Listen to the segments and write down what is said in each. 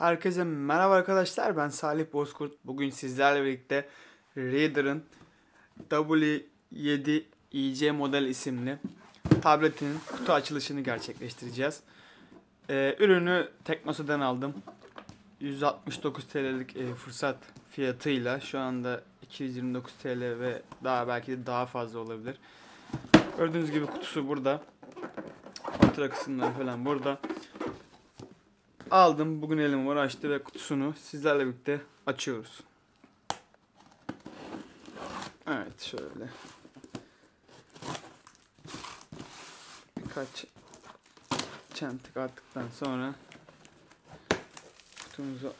Herkese merhaba arkadaşlar. Ben Salih Bozkurt. Bugün sizlerle birlikte Reader'ın W7 IC model isimli tabletinin kutu açılışını gerçekleştireceğiz. Ee, ürünü Teknosa'dan aldım. 169 TL'lik e, fırsat fiyatıyla şu anda 229 TL ve daha belki de daha fazla olabilir. Gördüğünüz gibi kutusu burada. Fatura kısımları falan burada. Aldım. Bugün elim var açtı ve kutusunu sizlerle birlikte açıyoruz. Evet şöyle. Birkaç çentik attıktan sonra kutumuzu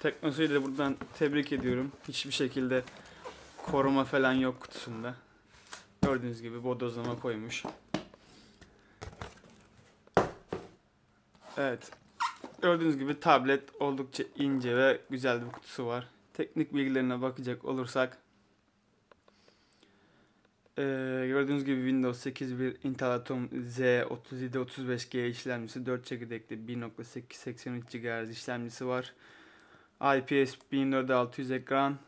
Teknosa'yı da buradan tebrik ediyorum. Hiçbir şekilde koruma falan yok kutusunda. Gördüğünüz gibi bodozlama koymuş. Evet. Gördüğünüz gibi tablet oldukça ince ve güzel bir kutusu var. Teknik bilgilerine bakacak olursak ee, gördüğünüz gibi Windows 8.1 Intel Atom Z3735G işlemcisi 4 çekirdekli 1.883 GHz işlemcisi var. IPS 1400 ekran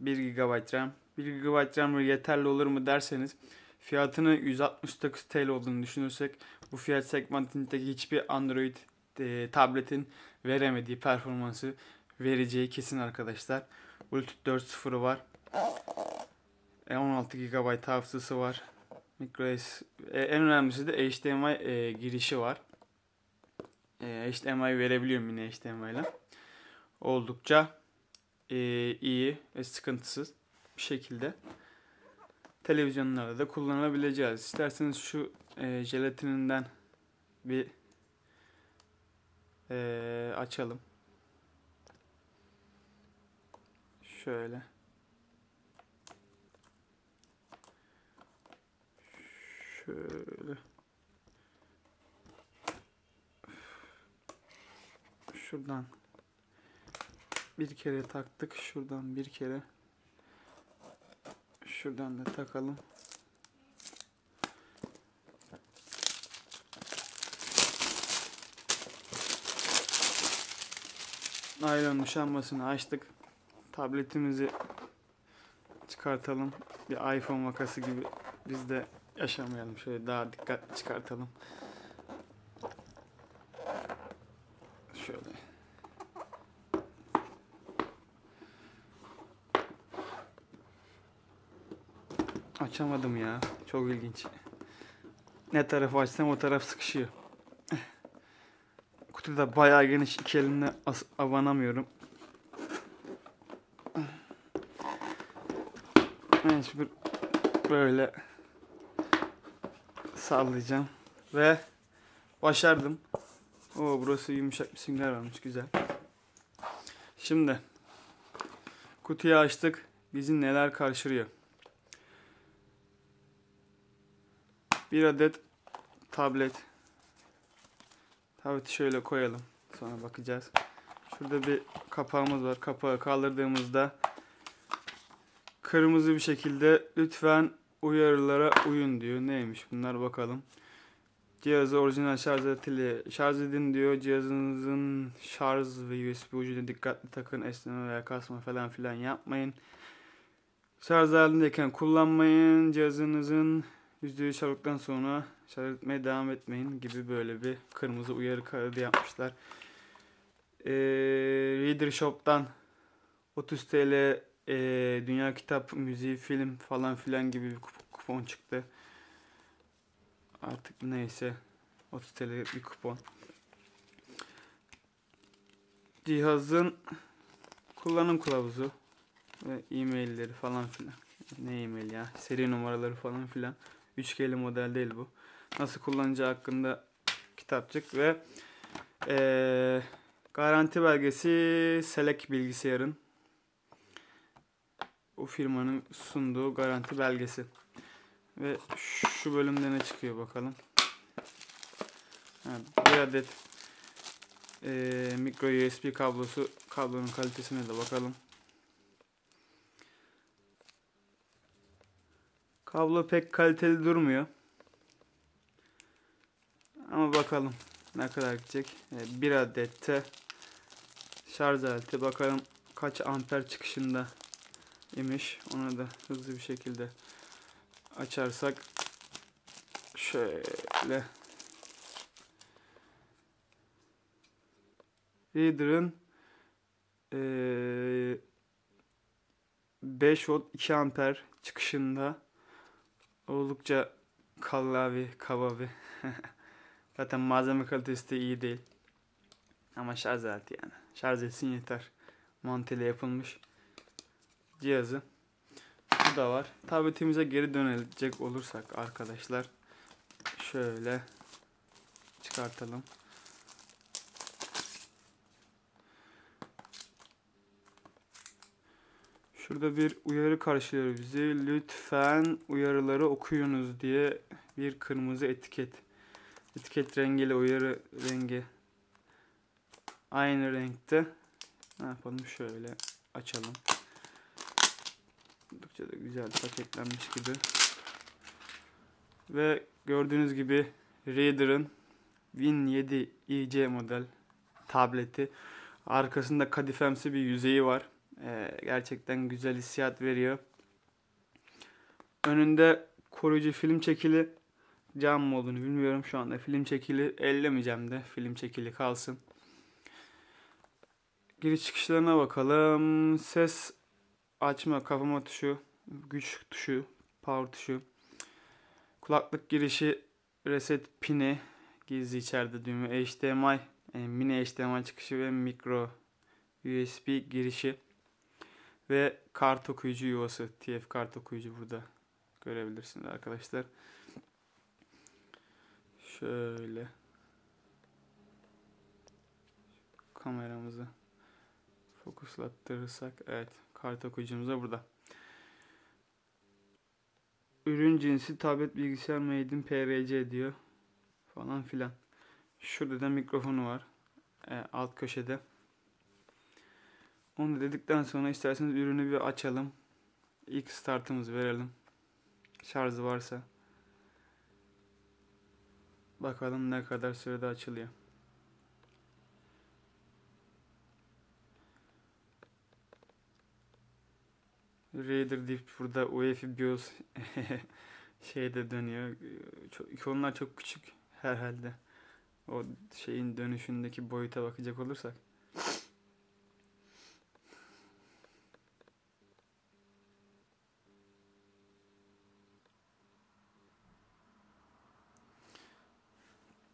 1 GB RAM 1 GB RAM yeterli olur mu derseniz fiyatını 169 TL olduğunu düşünürsek bu fiyat segmentindeki hiçbir Android e, tabletin veremediği performansı vereceği kesin arkadaşlar. Bluetooth 4.0'ı var. E, 16 GB hafızası var. MicroS e, en önemlisi de HDMI e, girişi var. E, HDMI verebiliyorum yine HDMI ile. Oldukça e, iyi ve sıkıntısız bir şekilde televizyonlarda da kullanabileceğiz. İsterseniz şu e, jelatininden bir e, açalım. Şöyle. Şöyle. Şuradan bir kere taktık. Şuradan bir kere. Şuradan da takalım. Naylon muşambasını açtık. Tabletimizi çıkartalım. Bir iPhone vakası gibi biz de yaşamayalım. Şöyle daha dikkatli çıkartalım. Şöyle. Açamadım ya. Çok ilginç. Ne tarafı açsam o taraf sıkışıyor. Kutu da bayağı geniş. iki elimle avanamıyorum. Mecbur böyle sallayacağım. Ve başardım. O burası yumuşak bir sünger varmış. Güzel. Şimdi kutuyu açtık. Bizi neler karşılıyor? Bir adet tablet. Tableti şöyle koyalım. Sonra bakacağız. Şurada bir kapağımız var. Kapağı kaldırdığımızda kırmızı bir şekilde lütfen uyarılara uyun diyor. Neymiş bunlar bakalım. Cihazı orijinal şarj aletiyle şarj edin diyor. Cihazınızın şarj ve USB ucuna dikkatli takın. Esneme veya kasma falan filan yapmayın. Şarj halindeyken kullanmayın. Cihazınızın %100 çabuktan sonra şarj etmeye devam etmeyin gibi böyle bir kırmızı uyarı kağıdı yapmışlar. Ee, Reader Shop'tan 30 TL e, Dünya Kitap Müziği Film falan filan gibi bir kupon çıktı. Artık neyse 30 TL bir kupon. Cihazın kullanım kılavuzu ve e-mailleri falan filan. Ne e-mail ya? Seri numaraları falan filan. 3G'li model değil bu. Nasıl kullanacağı hakkında kitapçık ve ee, garanti belgesi Selek bilgisayarın o firmanın sunduğu garanti belgesi. Ve şu bölümde ne çıkıyor bakalım. Evet, bir adet e, micro USB kablosu kablonun kalitesine de bakalım. Kablo pek kaliteli durmuyor. Bakalım ne kadar gidecek. Bir adette şarj aleti. Bakalım kaç amper çıkışında imiş. Onu da hızlı bir şekilde açarsak şöyle Reader'ın ee, 5 volt 2 amper çıkışında oldukça kallavi kavavi zaten malzeme kalitesi de iyi değil. Ama şarj aleti yani. Şarj etsin yeter. Mantığıyla yapılmış cihazı. Bu da var. Tabletimize geri dönecek olursak arkadaşlar şöyle çıkartalım. Şurada bir uyarı karşılıyor bizi. Lütfen uyarıları okuyunuz diye bir kırmızı etiket. Etiket rengiyle uyarı rengi aynı renkte. Ne yapalım şöyle açalım. Oldukça da güzel paketlenmiş gibi. Ve gördüğünüz gibi Reader'ın Win 7 IC model tableti. Arkasında kadifemsi bir yüzeyi var. Ee, gerçekten güzel hissiyat veriyor. Önünde koruyucu film çekili. Cam mı olduğunu bilmiyorum şu anda. Film çekili ellemeyeceğim de. Film çekili kalsın. Giriş çıkışlarına bakalım. Ses açma, kapama tuşu, güç tuşu, power tuşu. Kulaklık girişi, reset pini, gizli içeride düğümü, HDMI, e, mini HDMI çıkışı ve micro USB girişi. Ve kart okuyucu yuvası. TF kart okuyucu burada görebilirsiniz arkadaşlar. Şöyle kameramızı fokuslattırırsak evet kart okuyucumuz da burada. Ürün cinsi tablet bilgisayar made PRC diyor falan filan. Şurada da mikrofonu var. E, alt köşede. Onu dedikten sonra isterseniz ürünü bir açalım. İlk startımızı verelim. Şarjı varsa. Bakalım ne kadar sürede açılıyor. Raider Diff burada UEFI BIOS şeyde dönüyor. Çok, ikonlar çok küçük herhalde. O şeyin dönüşündeki boyuta bakacak olursak.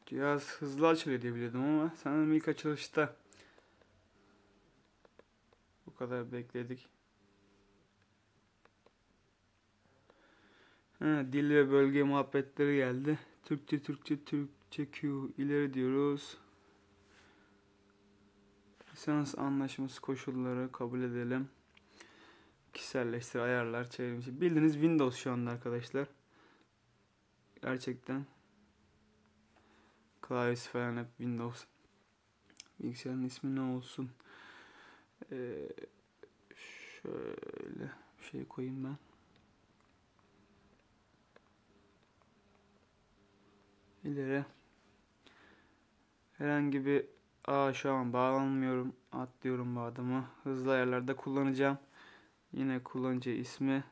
Cihaz hızlı açılıyor diye biliyordum ama sanırım ilk açılışta bu kadar bekledik. Ha, dil ve bölge muhabbetleri geldi. Türkçe, Türkçe, Türkçe Q ileri diyoruz. Lisans anlaşması koşulları kabul edelim. Kişiselleştir, ayarlar, çevrimiçi. Bildiğiniz Windows şu anda arkadaşlar. Gerçekten Klavyesi falan hep Windows. Bilgisayarın ismi ne olsun? Ee, şöyle bir şey koyayım ben. İleri. Herhangi bir Aa şu an bağlanmıyorum. Atlıyorum bu adımı. Hızlı ayarlarda kullanacağım. Yine kullanıcı ismi.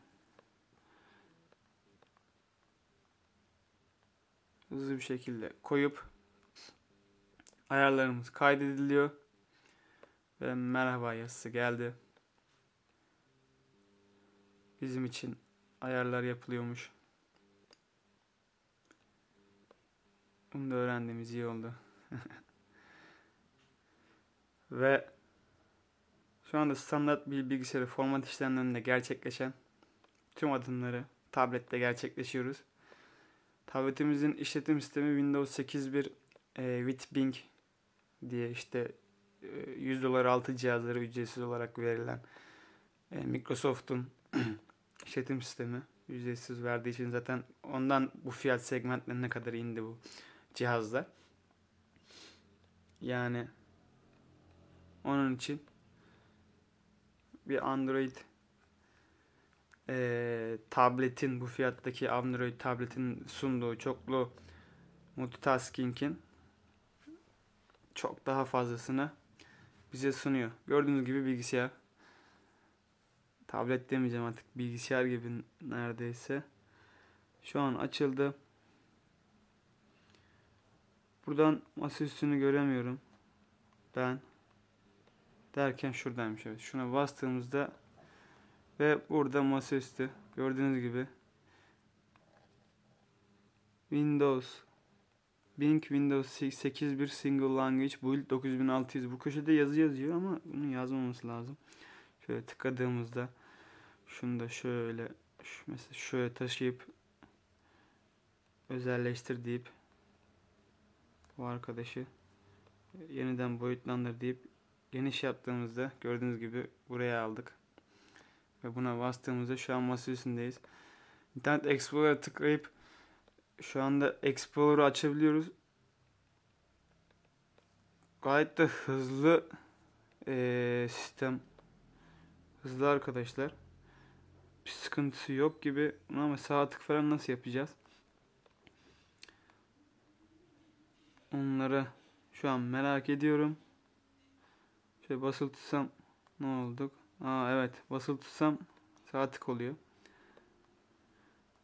Hızlı bir şekilde koyup ayarlarımız kaydediliyor. Ve merhaba yazısı geldi. Bizim için ayarlar yapılıyormuş. Bunu da öğrendiğimiz iyi oldu. Ve şu anda standart bir bilgisayarı format işlemlerinde gerçekleşen tüm adımları tablette gerçekleşiyoruz. Tabletimizin işletim sistemi Windows 8.1 e, with Bing diye işte 100 e, dolar altı cihazları ücretsiz olarak verilen e, Microsoft'un işletim sistemi ücretsiz verdiği için zaten ondan bu fiyat segmentlerine kadar indi bu cihazlar. Yani onun için bir Android e, tabletin bu fiyattaki Android tabletin sunduğu çoklu multitasking'in çok daha fazlasını bize sunuyor. Gördüğünüz gibi bilgisayar. Tablet demeyeceğim artık bilgisayar gibi neredeyse. Şu an açıldı. Buradan masaüstünü göremiyorum. Ben derken şuradaymış evet. Şuna bastığımızda ve burada masaüstü gördüğünüz gibi Windows Bing Windows 8.1 Single Language Build 9600 bu köşede yazı yazıyor ama bunun yazmaması lazım. Şöyle tıkladığımızda şunu da şöyle şu mesela şöyle taşıyıp özelleştir deyip bu arkadaşı yeniden boyutlandır deyip geniş yaptığımızda gördüğünüz gibi buraya aldık. Ve buna bastığımızda şu an masa üstündeyiz. İnternet Explorer'a tıklayıp şu anda Explorer'ı açabiliyoruz. Gayet de hızlı ee, sistem. Hızlı arkadaşlar. Bir sıkıntısı yok gibi. Ama sağ tık falan nasıl yapacağız? Onları şu an merak ediyorum. Şöyle basılı tutsam ne olduk? Aa evet basılı tutsam sağ tık oluyor.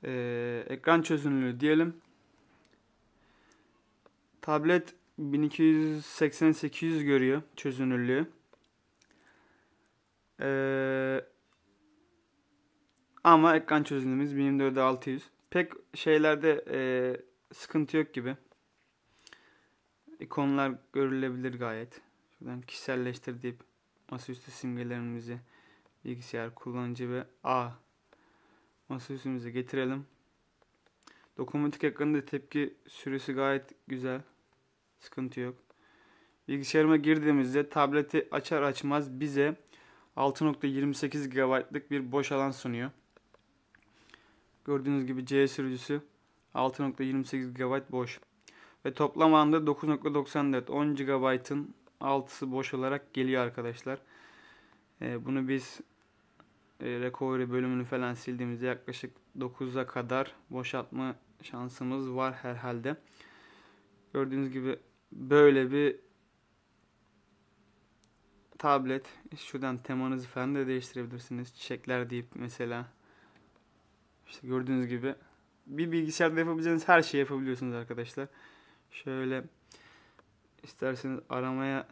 Ee, ekran çözünürlüğü diyelim. Tablet 1280-800 görüyor çözünürlüğü. Ee, ama ekran çözünürlüğümüz 1024-600. Pek şeylerde e, sıkıntı yok gibi. İkonlar görülebilir gayet. Şuradan kişiselleştir deyip masaüstü simgelerimizi bilgisayar kullanıcı ve A masaüstümüze getirelim. Dokunmatik ekranında tepki süresi gayet güzel. Sıkıntı yok. Bilgisayarıma girdiğimizde tableti açar açmaz bize 6.28 GB'lık bir boş alan sunuyor. Gördüğünüz gibi C sürücüsü 6.28 GB boş. Ve toplam anda 9.94 10 GB'ın altısı boş olarak geliyor arkadaşlar. Ee, bunu biz recovery bölümünü falan sildiğimizde yaklaşık 9'a kadar boşaltma şansımız var herhalde. Gördüğünüz gibi böyle bir tablet. Şuradan temanızı falan da değiştirebilirsiniz. Çiçekler deyip mesela. İşte gördüğünüz gibi bir bilgisayarda yapabileceğiniz her şeyi yapabiliyorsunuz arkadaşlar. Şöyle isterseniz aramaya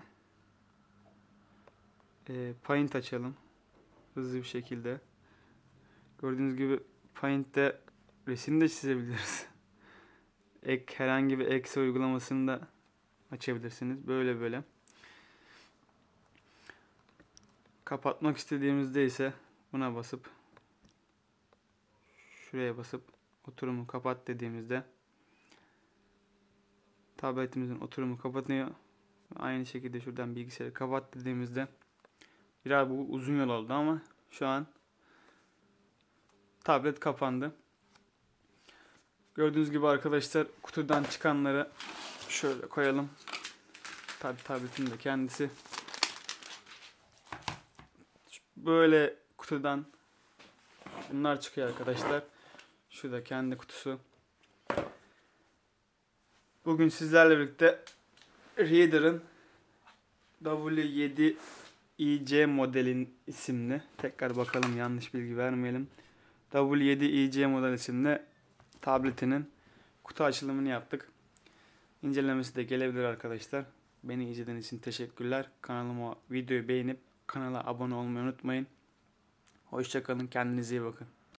e, Paint açalım. Hızlı bir şekilde. Gördüğünüz gibi Paint'te resim de çizebiliriz. Ek herhangi bir eksi uygulamasını da açabilirsiniz. Böyle böyle. Kapatmak istediğimizde ise buna basıp şuraya basıp oturumu kapat dediğimizde tabletimizin oturumu kapanıyor. Aynı şekilde şuradan bilgisayarı kapat dediğimizde biraz bu uzun yol oldu ama şu an tablet kapandı. Gördüğünüz gibi arkadaşlar kutudan çıkanları şöyle koyalım. Tabi tabletin de kendisi. Böyle kutudan bunlar çıkıyor arkadaşlar. Şu da kendi kutusu. Bugün sizlerle birlikte Reader'ın W7 IC modelin isimli tekrar bakalım yanlış bilgi vermeyelim. W7 IC model isimli tabletinin kutu açılımını yaptık. İncelemesi de gelebilir arkadaşlar. Beni izlediğiniz için teşekkürler. Kanalıma videoyu beğenip kanala abone olmayı unutmayın. Hoşçakalın. Kendinize iyi bakın.